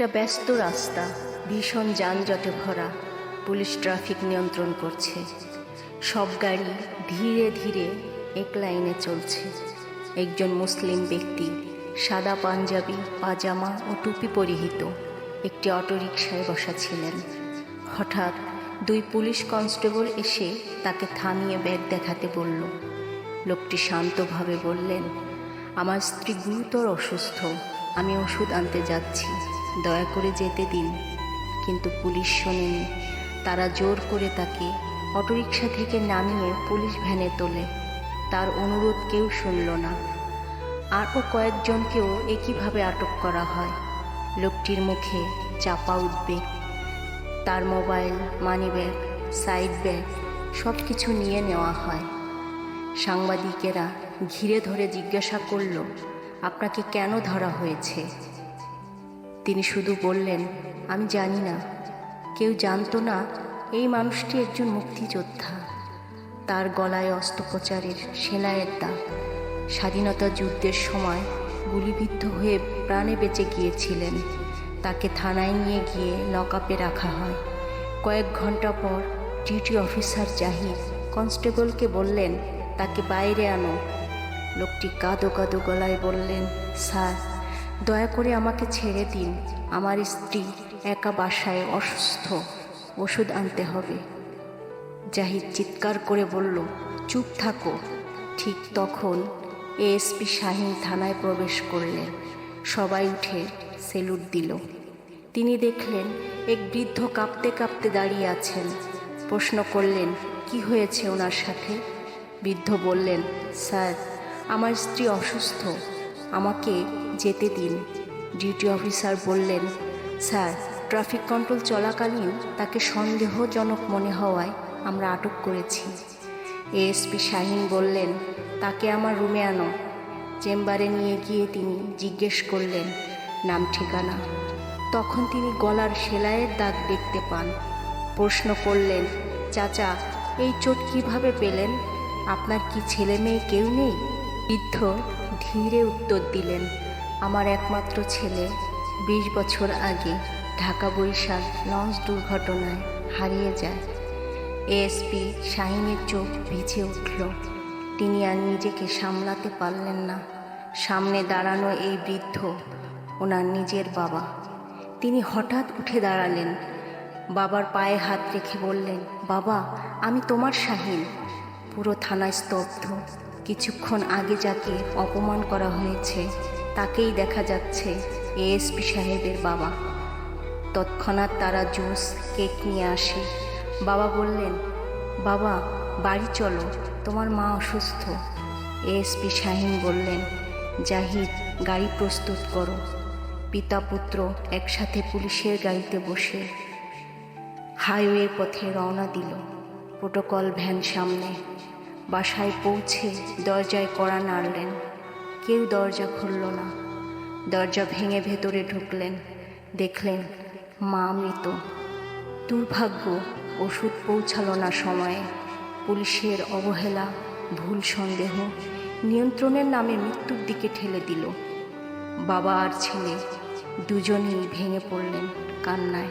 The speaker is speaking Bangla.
একটা ব্যস্ত রাস্তা, ভীষণ যানজটে ভরা। পুলিশ ট্রাফিক নিয়ন্ত্রণ করছে। সব গাড়ি ধীরে ধীরে এক লাইনে চলছে। একজন মুসলিম ব্যক্তি সাদা পাঞ্জাবি, পাজামা ও টুপি পরিহিত একটি অটোরিকশায় বসা ছিলেন। হঠাৎ দুই পুলিশ কনস্টেবল এসে তাকে থামিয়ে ব্যাগ দেখাতে বলল, লোকটি শান্তভাবে বললেন, আমার স্ত্রী গুরুতর অসুস্থ, আমি ওষুধ আনতে যাচ্ছি। দয়া করে যেতে দিন। কিন্তু পুলিশ শোনেনি। তারা জোর করে তাকে অটোরিকশা থেকে নামিয়ে পুলিশ ভ্যানে তোলে। তার অনুরোধ কেউ শুনল না। আরও কয়েকজনকেও একইভাবে আটক করা হয়। লোকটির মুখে চাপা উদ্বেগ। তার মোবাইল, মানিব্যাগ, সাইড ব্যাগ সব কিছু নিয়ে নেওয়া হয়। সাংবাদিকেরা ঘিরে ধরে জিজ্ঞাসা করল, আপনাকে কেন ধরা হয়েছে? তিনি শুধু বললেন, আমি জানি না। কেউ জানতো না এই মানুষটি একজন মুক্তিযোদ্ধা। তার গলায় অস্ত্রোপচারের সেলাইয়ের দাগ। স্বাধীনতা যুদ্ধের সময় গুলিবিদ্ধ হয়ে প্রাণে বেঁচে গিয়েছিলেন। তাকে থানায় নিয়ে গিয়ে লকআপে রাখা হয়। কয়েক ঘণ্টা পর ডিউটি অফিসার জাহিদ কনস্টেবলকে বললেন, তাকে বাইরে আনো। লোকটি কাঁদো কাঁদো গলায় বললেন, স্যার দয়া করে আমাকে ছেড়ে দিন। আমার স্ত্রী একা বাসায় অসুস্থ। ওষুধ আনতে হবে। জাহিদ চিৎকার করে বলল, চুপ থাকো। ঠিক তখন এএসপি শাহিন থানায় প্রবেশ করলেন। সবাই উঠে সেলুট দিল। তিনি দেখলেন, এক বৃদ্ধ কাঁপতে কাঁপতে দাঁড়িয়ে আছেন। প্রশ্ন করলেন, কি হয়েছে ওনার সাথে? বৃদ্ধ বললেন, স্যার, আমার স্ত্রী অসুস্থ। আমাকে যেতে দিন। ডিউটি অফিসার বললেন, স্যার, ট্রাফিক কন্ট্রোল চলাকালীন তাকে সন্দেহজনক মনে হওয়ায় আমরা আটক করেছি। এএসপি শাহিন বললেন, তাকে আমার রুমে আনো। চেম্বারে নিয়ে গিয়ে তিনি জিজ্ঞেস করলেন, নাম ঠিকানা? তখন তিনি গলার সেলাইয়ের দাগ দেখতে পান। প্রশ্ন করলেন, চাচা, এই চোট কীভাবে পেলেন? আপনার কি ছেলে মেয়ে কেউ নেই? বৃদ্ধ ধীরে উত্তর দিলেন, আমার একমাত্র ছেলে, বিশ বছর আগে ঢাকা বরিশাল লঞ্চ দুর্ঘটনায় হারিয়ে যায়। এএসপি শাহিনের চোখ ভিজে উঠল। তিনি আর নিজেকে সামলাতে পারলেন না। সামনে দাঁড়ানো এই বৃদ্ধ ওনার নিজের বাবা। তিনি হঠাৎ উঠে দাঁড়ালেন। বাবার পায়ে হাত রেখে বললেন, বাবা, আমি তোমার শাহিন। পুরো থানায় স্তব্ধ। কিছুক্ষণ আগে যাকে অপমান করা হয়েছে, তাকেই দেখা যাচ্ছে এএসপি সাহেবের বাবা। তৎক্ষণাৎ তারা জুস, কেক নিয়ে আসে। বাবা বললেন, বাবা, বাড়ি চলো, তোমার মা অসুস্থ। এএসপি শাহিন বললেন, জাহিদ, গাড়ি প্রস্তুত করো। পিতা পুত্র একসাথে পুলিশের গাড়িতে বসে হাইওয়ে পথে রওনা দিল। প্রোটোকল ভ্যান সামনে বাসায় পৌঁছে দরজায় কড়া নাড়লেন। কেউ দরজা খুলল না। দরজা ভেঙে ভেতরে ঢুকলেন। দেখলেন মা মৃত। দুর্ভাগ্য, ওষুধ পৌঁছালো না সময়ে। পুলিশের অবহেলা, ভুল সন্দেহ নিয়ন্ত্রণের নামে মৃত্যুর দিকে ঠেলে দিল। বাবা আর ছেলে দুজনেই ভেঙে পড়লেন কান্নায়।